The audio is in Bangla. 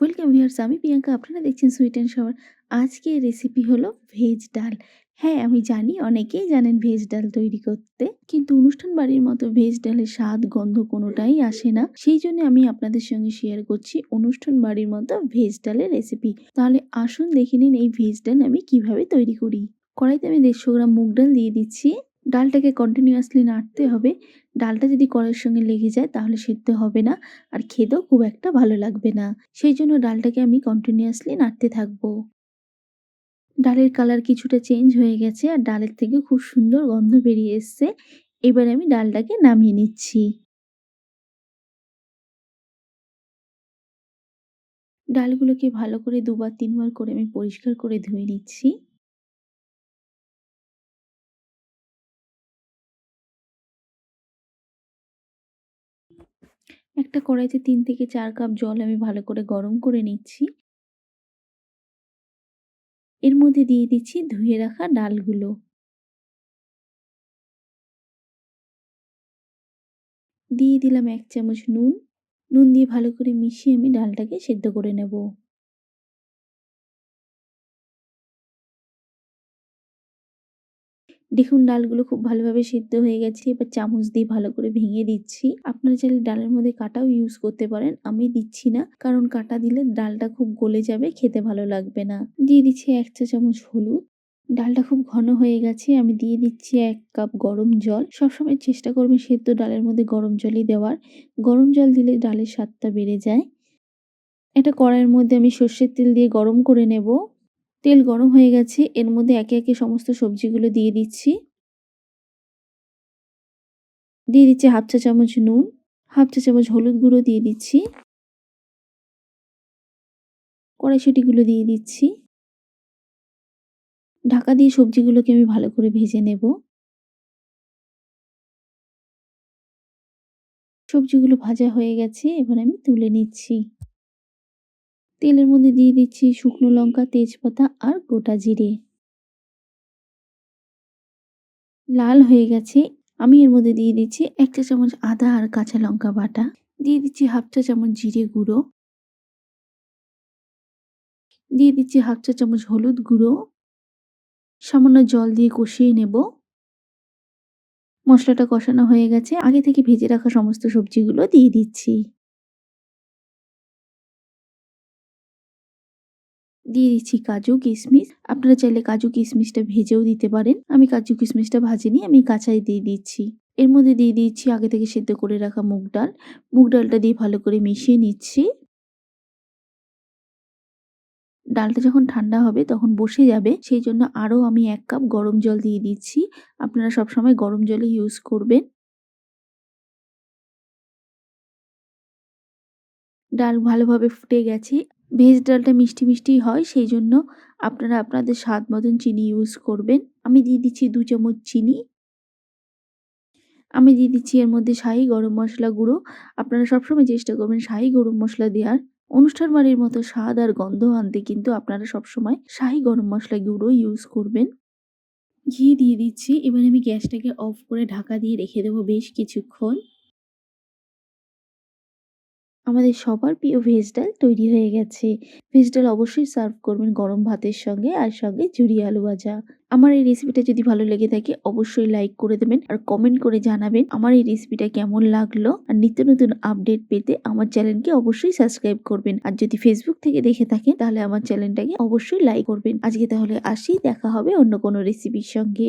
ওয়েলকাম ভিউয়ার্স আমি প্রিয়াঙ্কা। আপনারা দেখছেন সুইট অ্যান্ড শাওয়ার আজকের রেসিপি হলো ভেজ ডাল। হ্যাঁ আমি জানি অনেকেই জানেন ভেজ ডাল তৈরি করতে, কিন্তু অনুষ্ঠান বাড়ির মতো ভেজ ডালের স্বাদ, গন্ধ কোনোটাই আসে না। সেই জন্য আমি আপনাদের সঙ্গে শেয়ার করছি অনুষ্ঠান বাড়ির মতো ভেজ ডালের রেসিপি তাহলে আসুন দেখে নিন এই ভেজ ডাল আমি কীভাবে তৈরি করি। কড়াইতে আমি দেড়শো গ্রাম মুগ ডাল দিয়ে দিচ্ছি। ডালটাকে কন্টিনিউয়াসলি নাড়তে হবে। ডালটা যদি কড়াইয়ের সঙ্গে লেগে যায় তাহলে সেদ্ধ হবে না, আর খেতেও খুব একটা ভালো লাগবে না। সেই জন্য ডালটাকে আমি কন্টিনিউয়াসলি নাড়তে থাকব। ডালের কালার কিছুটা চেঞ্জ হয়ে গেছে, আর ডালের থেকে খুব সুন্দর গন্ধ বেরিয়ে এসছে। এবার আমি ডালটাকে নামিয়ে নিচ্ছি। ডালগুলোকে ভালো করে দুবার, তিনবার করে আমি পরিষ্কার করে ধুয়ে নিচ্ছি। একটা কড়াইতে তিন থেকে চার কাপ জল আমি ভালো করে গরম করে নিচ্ছি। এর মধ্যে দিয়ে দিচ্ছি ধুয়ে রাখা ডালগুলো। দিয়ে দিলাম এক চামচ নুন। নুন দিয়ে ভালো করে মিশিয়ে আমি ডালটাকে সেদ্ধ করে নেব। দেখুন, ডালগুলো খুব ভালোভাবে সিদ্ধ হয়ে গেছে। এবার চামচ দিয়ে ভালো করে ভেঙে দিচ্ছি। আপনারা চাইলে ডালের মধ্যে কাটাও ইউজ করতে পারেন। আমি দিচ্ছি না, কারণ কাটা দিলে ডালটা খুব গলে যাবে, খেতে ভালো লাগবে না। দিয়ে দিচ্ছি এক চা চামচ হলুদ। ডালটা খুব ঘন হয়ে গেছে। আমি দিয়ে দিচ্ছি এক কাপ গরম জল। সবসময় চেষ্টা করবেন সেদ্ধ ডালের মধ্যে গরম জলই দেওয়ার। গরম জল দিলে ডালের স্বাদটা বেড়ে যায়। এটা কড়াইয়ের মধ্যে আমি সর্ষের তেল দিয়ে গরম করে নেব। তেল গরম হয়ে গেছে, এর মধ্যে একে একে সমস্ত সবজিগুলো দিয়ে দিচ্ছি। দিয়ে দিচ্ছি হাফ চা চামচ নুন, হাফ চা চামচ হলুদ গুঁড়ো দিয়ে দিচ্ছি। কড়াইশুটিগুলো দিয়ে দিচ্ছি। ঢাকা দিয়ে সবজিগুলোকে আমি ভালো করে ভেজে নেব। সবজিগুলো ভাজা হয়ে গেছে, এবার আমি তুলে নিচ্ছি। তেলের মধ্যে দিয়ে দিচ্ছি শুকনো লঙ্কা, তেজপাতা আর গোটা জিরে। লাল হয়ে গেছে। আমি এর মধ্যে দিয়ে দিচ্ছি এক চা চামচ আদা আর কাঁচা লঙ্কা বাটা। দিয়ে দিচ্ছি হাফ চা চামচ জিরে গুঁড়ো। দিয়ে দিচ্ছি হাফ চা চামচ হলুদ গুঁড়ো। সামান্য জল দিয়ে কষিয়ে নেব। মশলাটা কষানো হয়ে গেছে। আগে থেকে ভেজে রাখা সমস্ত সবজিগুলো দিয়ে দিচ্ছি। দিয়ে দিচ্ছি কাজু কিশমিশ। আপনারা চাইলে কাজু কিশমিশটা ভেজেও দিতে পারেন। আমি কাজু কিশমিশটা ভাজিনি আমি কাঁচাই দিয়ে দিচ্ছি। এর মধ্যে দিয়ে দিচ্ছি আগে থেকে সেদ্ধ করে রাখা মুগ ডাল। মুগ ডালটা দিয়ে ভালো করে মিশিয়ে নিচ্ছি। ডালটা যখন ঠান্ডা হবে তখন বসে যাবে। সেই জন্য আরও আমি এক কাপ গরম জল দিয়ে দিচ্ছি। আপনারা সবসময় গরম জলে ইউজ করবেন। ডাল ভালোভাবে ফুটে গেছে। ভেজ ডালটা মিষ্টি মিষ্টি হয় সেই জন্য আপনারা আপনাদের স্বাদ মতন চিনি ইউজ করবেন। আমি দিয়ে দিচ্ছি দু চামচ চিনি। আমি দিয়ে দিচ্ছি এর মধ্যে শাহি গরম মশলা গুঁড়ো। আপনারা সবসময় চেষ্টা করবেন শাহি গরম মশলা দেওয়ার। অনুষ্ঠান বাড়ির মতো স্বাদ আর গন্ধ আনতে কিন্তু আপনারা সবসময় শাহি গরম মশলা গুঁড়ো ইউজ করবেন। ঘি দিয়ে দিচ্ছি। এবার আমি গ্যাসটাকে অফ করে ঢাকা দিয়ে রেখে দেবো বেশ কিছুক্ষণ। আমাদের সবার প্রিয় ভেজ ডাল তৈরি হয়ে গেছে। ভেজ ডাল অবশ্যই সার্ভ করবেন গরম ভাতের সঙ্গে আর সঙ্গে ঝুরি আলু ভাজা। আমার এই রেসিপিটা যদি ভালো লেগে থাকে অবশ্যই লাইক করে দেবেন আর কমেন্ট করে জানাবেন আমার এই রেসিপিটা কেমন লাগল। আর নিত্য নতুন আপডেট পেতে আমার চ্যানেলকে অবশ্যই সাবস্ক্রাইব করবেন। আর যদি ফেসবুক থেকে দেখে থাকেন তাহলে আমার চ্যানেলটাকে অবশ্যই লাইক করবেন। আজকে তাহলে আসি, দেখা হবে অন্য কোনো রেসিপির সঙ্গে।